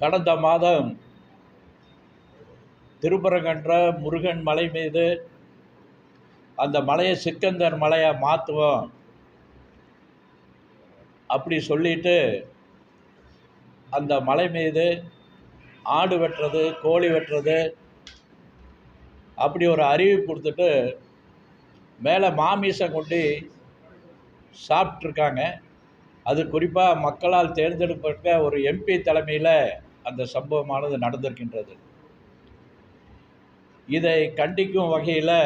கடந்த மாதம் திருப்பரங்கன்ற முருகன் மலை மீது அந்த மலையை சிக்கந்தர் மலையை மாற்றுவோம் அப்படி சொல்லிட்டு அந்த மலை மீது ஆடு வெட்டுறது கோழி வெட்டுறது அப்படி ஒரு அறிவிப்பு கொடுத்துட்டு மேலே மாமிசம் கொண்டு சாப்பிட்ருக்காங்க. அது குறிப்பாக மக்களால் தேர்ந்தெடுக்கப்பட்ட ஒரு எம்பி தலைமையில் அந்த சம்பவமானது நடந்திருக்கின்றது. இதை கண்டிக்கும் வகையில்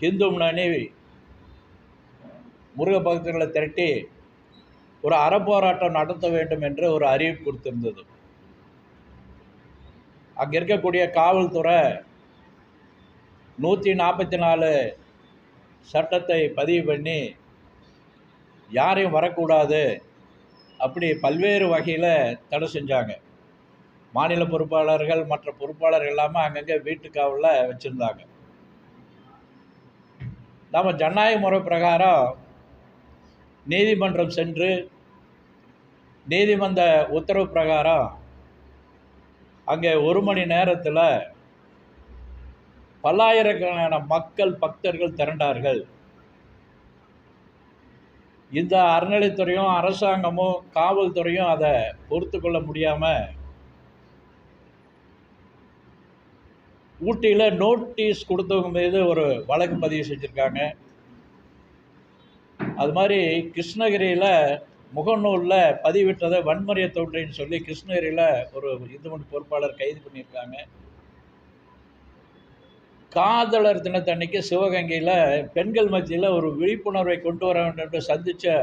ஹிந்து முன்னணி முருக பக்தர்களை திரட்டி ஒரு அறப்போராட்டம் நடத்த வேண்டும் என்று ஒரு அறிவிப்பு கொடுத்திருந்தது. அங்கே இருக்கக்கூடிய காவல்துறை நூற்றி நாற்பத்தி நாலு சட்டத்தை பதிவு பண்ணி யாரையும் வரக்கூடாது அப்படி பல்வேறு வகையில் தடை செஞ்சாங்க. மாநில பொறுப்பாளர்கள் மற்ற பொறுப்பாளர்கள் இல்லாமல் அங்கங்கே வீட்டுக்காவில் வச்சுருந்தாங்க. நாம் ஜனநாயக முறை பிரகாரம் நீதிமன்றம் சென்று நீதிமன்ற உத்தரவு பிரகாரம் அங்கே ஒரு மணி நேரத்தில் பல்லாயிரக்கணக்கான மக்கள் பக்தர்கள் திரண்டார்கள். இந்த அறநிலைத்துறையும் அரசாங்கமும் காவல்துறையும் அதை பொறுத்து கொள்ள முடியாமல் ஊட்டியில் நோட்டீஸ் கொடுத்தவங்க மீது ஒரு வழக்கு பதிவு செஞ்சுருக்காங்க. அது மாதிரி கிருஷ்ணகிரியில் முகநூலில் பதிவிட்டதை வன்முறையை தோன்றின்னு சொல்லி கிருஷ்ணகிரியில் ஒரு இந்து மணி பொறுப்பாளர் கைது பண்ணியிருக்காங்க. காதலர் தினத்தன்னைக்கு சிவகங்கையில் பெண்கள் மத்தியில் ஒரு விழிப்புணர்வை கொண்டு வர வேண்டும் என்று சந்தித்த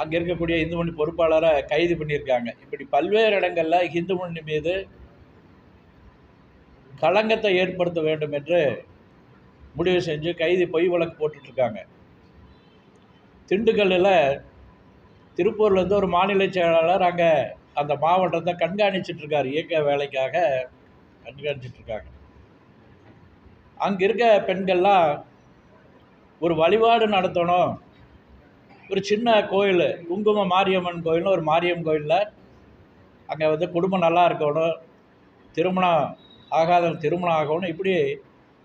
அங்கே இருக்கக்கூடிய இந்து மணி பொறுப்பாளரை கைது பண்ணியிருக்காங்க. இப்படி பல்வேறு இடங்களில் இந்து மணி மீது களங்கத்தை ஏற்படுத்த வேண்டும் என்று முடிவு செஞ்சு கைது பொய் வழக்கு போட்டுட்ருக்காங்க. திண்டுக்கல்லில் திருப்பூர்லேருந்து ஒரு மாநில செயலாளர் அங்கே அந்த மாவட்டத்தை கண்காணிச்சிட்ருக்கார். இயக்க வேலைக்காக கண்காணிச்சிட்ருக்காங்க. அங்கே இருக்க பெண்கள்லாம் ஒரு வழிபாடு நடத்தணும். ஒரு சின்ன கோயில் குங்கும மாரியம்மன் கோயில்னு ஒரு மாரியம் கோயிலில் அங்கே வந்து குடும்பம் நல்லா இருக்கணும். திருமணம் ஆகாத திருமணம் ஆகணும். இப்படி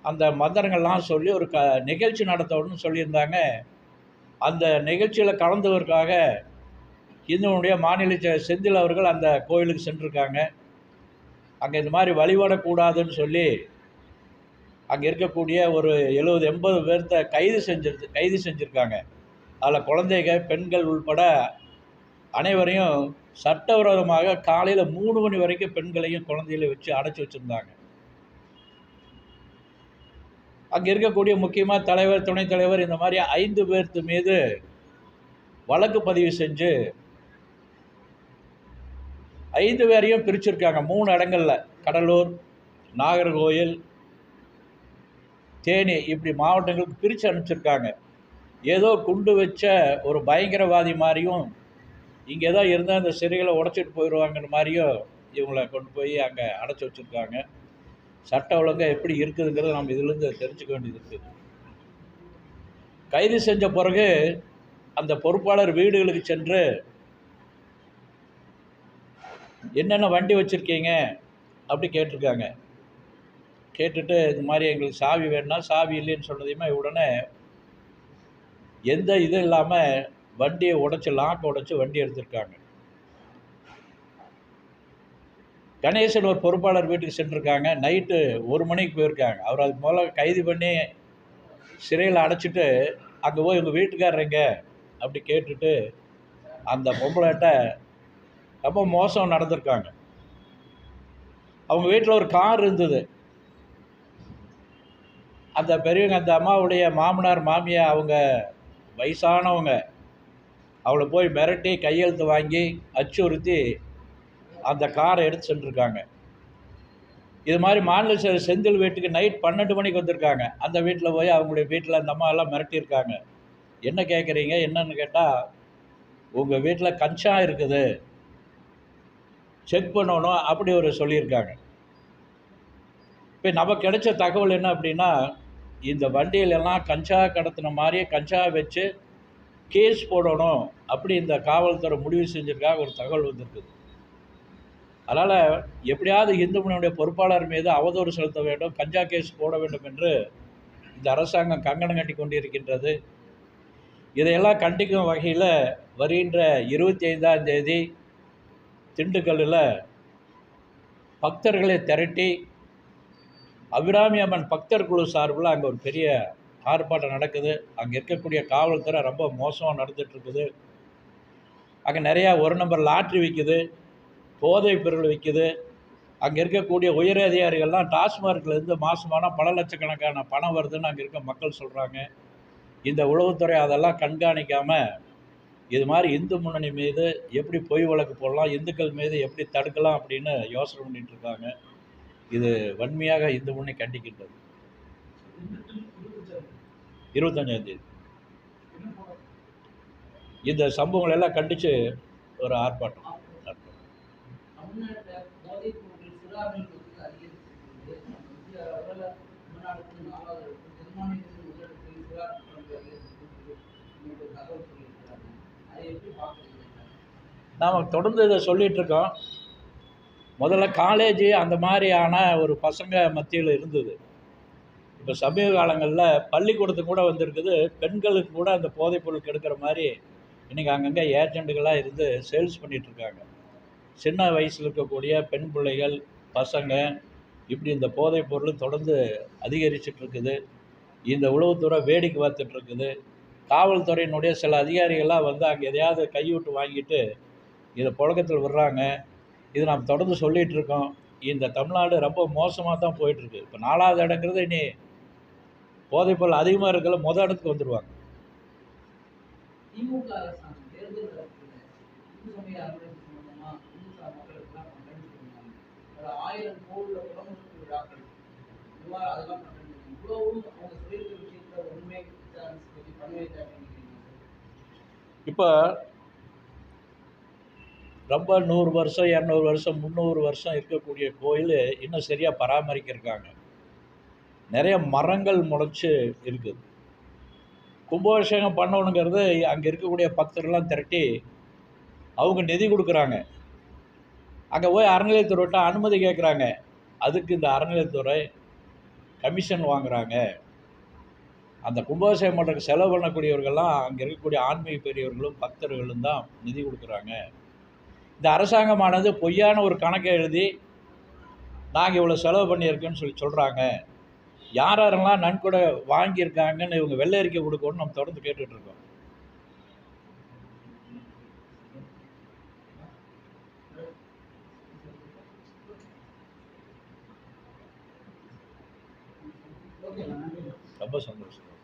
அந்த மந்திரங்கள்லாம் சொல்லி ஒரு க நிகழ்ச்சி நடத்தணும்னு சொல்லியிருந்தாங்க. அந்த நிகழ்ச்சியில் கலந்துவதற்காக இந்துவனுடைய மாநில செந்தில் அவர்கள் அந்த கோயிலுக்கு சென்றிருக்காங்க. அங்கே இந்த மாதிரி வழிபடக்கூடாதுன்னு சொல்லி அங்கே இருக்கக்கூடிய ஒரு எழுபது எண்பது பேர்த்த கைது செஞ்சிரு கைது செஞ்சுருக்காங்க. அதில் குழந்தைங்க பெண்கள் உள்பட அனைவரையும் சட்டவிரோதமாக காலையில் மூணு மணி வரைக்கும் பெண்களையும் குழந்தைகளையும் வச்சு அடைச்சி வச்சுருந்தாங்க. அங்கே இருக்கக்கூடிய முக்கியமாக தலைவர் துணைத் தலைவர் இந்த மாதிரி ஐந்து பேர்த்து மீது வழக்கு பதிவு செஞ்சு ஐந்து பேரையும் பிரிச்சிருக்காங்க. மூணு இடங்கள்ல கடலூர் நாகர்கோயில் தேனி இப்படி மாவட்டங்களுக்கு பிரித்து அனுப்பிச்சிருக்காங்க. ஏதோ குண்டு வச்ச ஒரு பயங்கரவாதி மாதிரியும் இங்கே தான் இருந்தால் அந்த சிறைகளை உடச்சிட்டு போயிடுவாங்கிற மாதிரியும் இவங்களை கொண்டு போய் அங்கே அடைச்சி வச்சுருக்காங்க. சட்ட ஒழுங்காக எப்படி இருக்குதுங்கிறத நம்ம இதுலேருந்து தெரிஞ்சுக்க வேண்டியது இருக்குது கைது செஞ்ச பிறகு அந்த பொறுப்பாளர் வீடுகளுக்கு சென்று என்னென்ன வண்டி வச்சுருக்கீங்க? அப்படி கேட்டிருக்காங்க. கேட்டுட்டு இது மாதிரி எங்களுக்கு சாவி வேணும்னா சாவி இல்லைன்னு சொன்னதையுமே உடனே எந்த இதுவும் இல்லாமல் வண்டியை உடைச்சி லாக் உடைச்சி வண்டி எடுத்திருக்காங்க. கணேசன் ஒரு பொறுப்பாளர் வீட்டுக்கு சென்றிருக்காங்க. நைட்டு ஒரு மணிக்கு போயிருக்காங்க. அவர் அதுக்கு முதல்ல கைது பண்ணி சிறையில் அடைச்சிட்டு அங்கே போய் உங்கள் வீட்டுக்காரர் எங்க? அப்படி கேட்டுட்டு அந்த பொம்பளைட்ட ரொம்ப மோசம் நடந்திருக்காங்க. அவங்க வீட்டில் ஒரு கார் இருந்தது. அந்த பெரியவங்க அந்த அம்மாவுடைய மாமனார் மாமியார் அவங்க வயசானவங்க அவளை போய் மிரட்டி கையெழுத்து வாங்கி அச்சுறுத்தி அந்த காரை எடுத்து சென்றிருக்காங்க. இது மாதிரி மாநில செ- செந்தில் வீட்டுக்கு நைட் பன்னெண்டு மணிக்கு வந்திருக்காங்க. அந்த வீட்டில் போய் அவங்களுடைய வீட்டில் அந்த அம்மா எல்லாம் மிரட்டியிருக்காங்க. என்ன கேட்குறீங்க என்னன்னு கேட்டால் உங்கள் வீட்டில் கஞ்சா இருக்குது. செக் பண்ணணும் அப்படி ஒரு சொல்லியிருக்காங்க. இப்போ நமக்கு கிடைச்ச தகவல் என்ன அப்படின்னா இந்த வண்டியில எல்லாம் கஞ்சா கடத்தின மாதிரியே கஞ்சா வச்சு கேஸ் போடணும் அப்படி இந்த காவல்துறை முடிவு செஞ்சிருக்காக ஒரு தகவல் வந்திருக்குது. அதனால் எப்படியாவது இந்து முன்னணியுடைய பொறுப்பாளர் மீது அவதூறு செலுத்த வேண்டும் கஞ்சா கேஸ் போட வேண்டும் என்று இந்த அரசாங்கம் கங்கணம் கட்டி கொண்டிருக்கின்றது. இதையெல்லாம் கண்டிக்கும் வகையில் வருகின்ற இருபத்தி ஐந்தாம் தேதி திண்டுக்கல்லில் பக்தர்களை திரட்டி அபிராமி அம்மன் பக்தர் குழு சார்பில் அங்கே ஒரு பெரிய ஆர்ப்பாட்டம் நடக்குது. அங்கே இருக்கக்கூடிய காவல்துறை ரொம்ப மோசமாக நடந்துகிட்ருக்குது அங்கே நிறையா ஒரு நம்பர் லாட்ரி விற்குது போதை பொருள் விற்குது அங்கே இருக்கக்கூடிய உயர் அதிகாரிகள்லாம் டாஸ்மார்க்லேருந்து மாதமான பல லட்சக்கணக்கான பணம் வருதுன்னு அங்கே இருக்க மக்கள் சொல்கிறாங்க இந்த உளவுத்துறை அதெல்லாம் கண்காணிக்காமல் இது மாதிரி இந்து முன்னணி மீது எப்படி பொய் வழக்கு போடலாம் இந்துக்கள் மீது எப்படி தடுக்கலாம் அப்படின்னு யோசனை பண்ணிகிட்ருக்காங்க இருக்காங்க. இது வன்மையாக இந்து முன்னே கண்டிக்கின்றது. இருபத்தஞ்சாம் தேதி. இந்த சம்பவங்கள் எல்லாம் கண்டித்து ஒரு ஆர்ப்பாட்டம். நாம் தொடர்ந்து இதை சொல்லிட்டு இருக்கோம். முதல்ல காலேஜ் அந்த மாதிரியான ஒரு பசங்க மத்தியில் இருந்தது. இப்போ சமீப காலங்களில் பள்ளிக்கூடத்துக்கு கூட வந்திருக்குது. பெண்களுக்கு கூட அந்த போதைப் பொருள் கெடுக்கிற மாதிரி இன்றைக்கி அங்கங்கே ஏஜெண்ட்டுகளாக இருந்து சேல்ஸ் பண்ணிகிட்ருக்காங்க சின்ன வயசில் இருக்கக்கூடிய பெண் பிள்ளைகள் பசங்க இப்படி இந்த போதைப் பொருள் தொடர்ந்து அதிகரிச்சிட்ருக்குது இந்த உளவுத்துறை வேடிக்கை பார்த்துட்ருக்குது காவல்துறையினுடைய சில அதிகாரிகள்லாம் வந்து அங்கே எதையாவது கைவிட்டு வாங்கிட்டு இதை புழக்கத்தில் விடுறாங்க. இது நாம் தொடர்ந்து சொல்லிகிட்டு இருக்கோம் இந்த தமிழ்நாடு ரொம்ப மோசமாக தான் போயிட்டுருக்கு இப்போ நாலாவது இடங்கிறது இனி போதைப்பொருள் அதிகமாக இருக்கல மொதல் இடத்துக்கு வந்துடுவாங்க இப்போ ரொம்ப நூறு வருஷம் இரநூறு வருஷம் முந்நூறு வருஷம் இருக்கக்கூடிய கோயில் இன்னும் சரியாக பராமரிக்கிருக்காங்க. நிறைய மரங்கள் முளைச்சி இருக்குது கும்பாபிஷேகம் பண்ணணுங்கிறது அங்கே இருக்கக்கூடிய பக்தர்கள்லாம் திரட்டி அவங்க நிதி கொடுக்குறாங்க. அங்கே போய் அறநிலையத்துறைட்ட அனுமதி கேட்குறாங்க அதுக்கு இந்த அறநிலையத்துறை கமிஷன் வாங்குகிறாங்க அந்த கும்பாபிஷேகம் பண்ணுறதுக்கு செலவு பண்ணக்கூடியவர்கள்லாம் அங்கே இருக்கக்கூடிய ஆன்மீக பெரியவர்களும் பக்தர்களும் தான் நிதி கொடுக்குறாங்க. இந்த அரசாங்கமானது பொய்யான ஒரு கணக்கை எழுதி நாங்கள் இவ்வளோ செலவு பண்ணியிருக்கோன்னு சொல்லி சொல்கிறாங்க யார் யாரெல்லாம் நன்கொடை வாங்கியிருக்காங்கன்னு இவங்க வெள்ளை அறிக்கை கொடுக்கணும்னு நம்ம தொடர்ந்து கேட்டுட்ருக்கோம் ரொம்ப சந்தோஷம்.